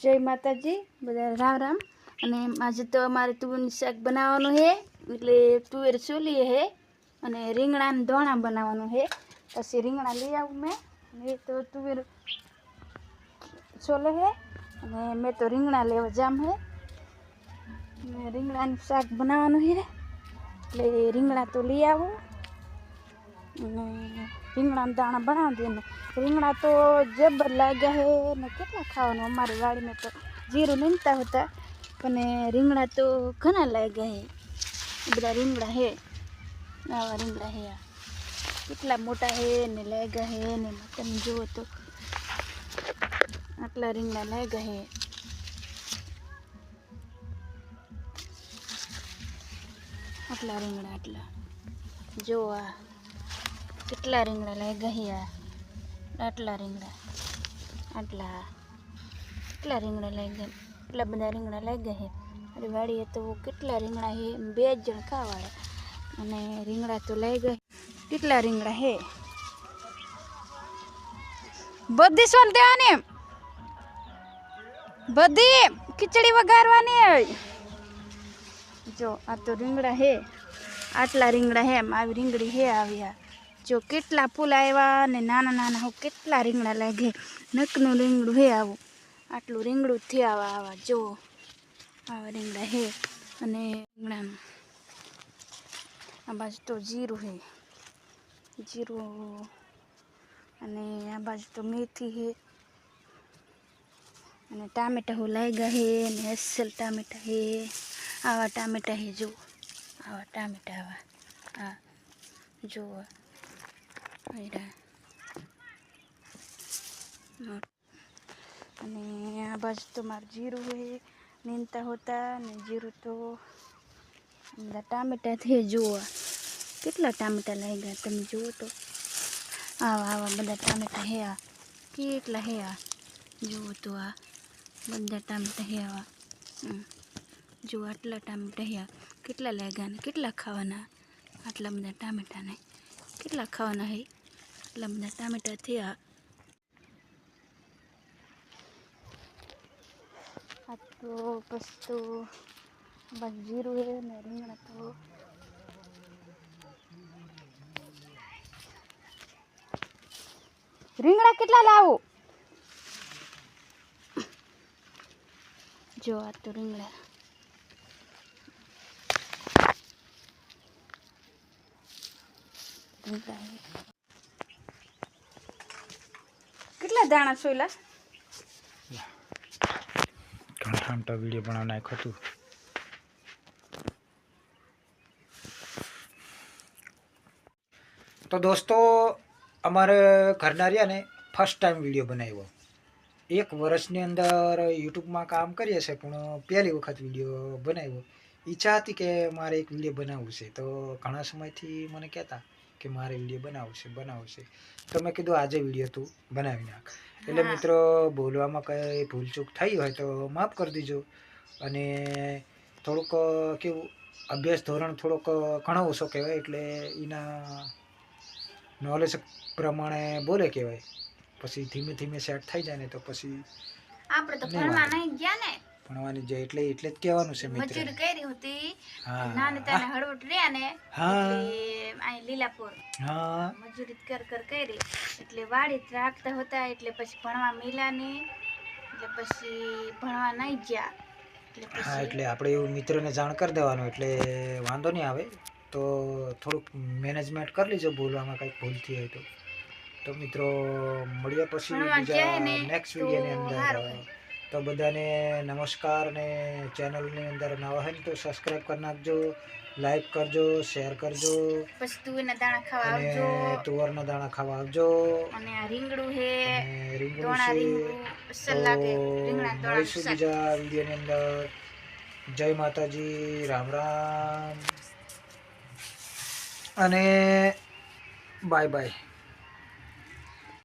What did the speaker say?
જય માતાજી, બધા રામ રામ. અને આજે તો અમારે તુવેરનું શાક બનાવવાનું છે એટલે તુવેર ચોલીએ છે અને રીંગણાને ધોણા બનાવવાનું છે પછી રીંગણા લઈ આવું મેં એ તો તુવેર ચોલે છે અને મેં તો રીંગણા લેવા જામ છે રીંગણાનું શાક બનાવવાનું છે એટલે રીંગણા તો લઈ આવું. અને રીંગણાના દાણા બનાવી દે ને. રીંગણા તો જબર લાગ્યા હે ને કેટલા ખાવાનું અમારી વાડીમાં તો જીરું નીમતા હતા. પણ રીંગણા તો ઘણા લાગ્યા હે. બધા રીંગણા હે. આવા રીંગણા હે કેટલા મોટા હે ને લાગ્યા હે ને તમે જુઓ તો. આટલા રીંગણા લાગ્યા હે. આટલા રીંગણા આટલા. જો આ. કેટલા રીંગણા લાગ્યા હે આ આટલા રીંગણા. આટલા. કેટલા રીંગણા લાગ્યા એટલા બધા રીંગણા લાગ્યા છે મારી વાડીએ તો કેટલા રીંગણા છે બે જ જણ ખાવાળા અને રીંગણા તો લાગ્યા કેટલા રીંગણા છે બધી સોલ દેવાની એમ? બધી ખીચડી વઘારવાની હોય. જો, આ તો રીંગણા હે. આટલા રીંગણા હે, એમ. આવી રીંગણી હે આવ્યા જો કેટલા ફૂલ આવ્યા અને નાના નાના હો કેટલા રીંગણા લાગે નકનું રીંગણું હે આવું. આટલું રીંગણું થી આવા આવા. જો, આવા રીંગણા હે અને રીંગણાનું. આ બાજુ તો જીરું હે. જીરું અને આ બાજુ તો મેથી હે. અને ટામેટા હું લાગ્યા હે અને અસલ ટામેટા હે. આવા ટામેટા હે જો આવા ટામેટા આવા. હા, જુઓ. આયરા. અને આ બાજુ તો મારું જીરું હોય નીંદતા હોતા અને જીરું તો બધા ટામેટા થઈ જુઓ. કેટલા ટામેટા લાગ્યા તમે જુઓ તો. આવા આવા બધા ટામેટા હે આ. કેટલા હે આ? જુઓ તો આ બધા ટામેટા હે આવા. જુઓ આટલા ટામેટા હે કેટલા લાગ્યા ને કેટલા ખાવાના આટલા બધા ટામેટાને. કેટલા ખાવાના હે? આટલા બધા ટામેટા થયા. આ તો બસ તો બસ જીરું હે ને રીંગણા તો. રીંગણા કેટલા લાવું? જો આ તો રીંગણા રીંગણા હે. કેટલા દાણા સોયલા? ઘંટામટા વીડિયો બનાવી નાખ્યું હતું તો દોસ્તો, અમારે ઘરના રહ્યા ને ફર્સ્ટ ટાઈમ વીડિયો બનાવ્યો. એક વર્ષની અંદર યુટ્યુબમાં કામ કરીએ છીએ, પણ પહેલી વખત વીડિયો બનાવ્યો. ઈચ્છા હતી કે મારે એક વીડિયો બનાવવું છે. તો ઘણા સમયથી મને કહેતા કે મારે વીડિયો બનાવવું છે તો મેં કીધું આજે વીડિયો તું બનાવી નાખ. એટલે મિત્રો બોલવામાં કંઈ ભૂલચૂક થઈ હોય તો માફ કરી દીજો. અને થોડુંક કેવું અભ્યાસ ધોરણ થોડોક ઘણો ઓછો કહેવાય એટલે એના નોલેજ પ્રમાણે બોલે કહેવાય. પછી ધીમે ધીમે સેટ થઈ જાય ને તો પછી આપણે તો ભણવા નહીં ગયા ને ભણવાની જાય એટલે એટલે જ કહેવાનું છે મિત્ર. મજૂરી કરી હતી. નાની તાને હળવટ રહ્યા ને હા. અહીં લીલાપુર. હા. મજૂરી કર કર કરી. એટલે વાડી રાખતા હતા એટલે પછી ભણવા મિલા નહીં એટલે પછી ભણવા નહીં ગયા. એટલે હા એટલે આપણે એવું મિત્રને જાણ કરી દેવાનું એટલે વાંધો નહીં આવે. તો થોડુંક મેનેજમેન્ટ કરી લેજો બોલવામાં કંઈક ભૂલ થઈ હોય તો. તો મિત્રો મળ્યા પછી બીજા નેક્સ્ટ વિડીયોની અંદર. તો બધાને નમસ્કાર ને ચેનલની અંદર નવા હોય તો સબસ્ક્રાઈબ કરી નાખજો લાઈક કરજો શેર કરજો. તુવેરના દાણા ખાવા અને આવજો. તુવરના દાણા ખાવા આવજો. અને આ રીંગણું હે છે. મળીશું બીજા વિડીયોની અંદર. જય માતાજી રામ રામ. અને બાય બાય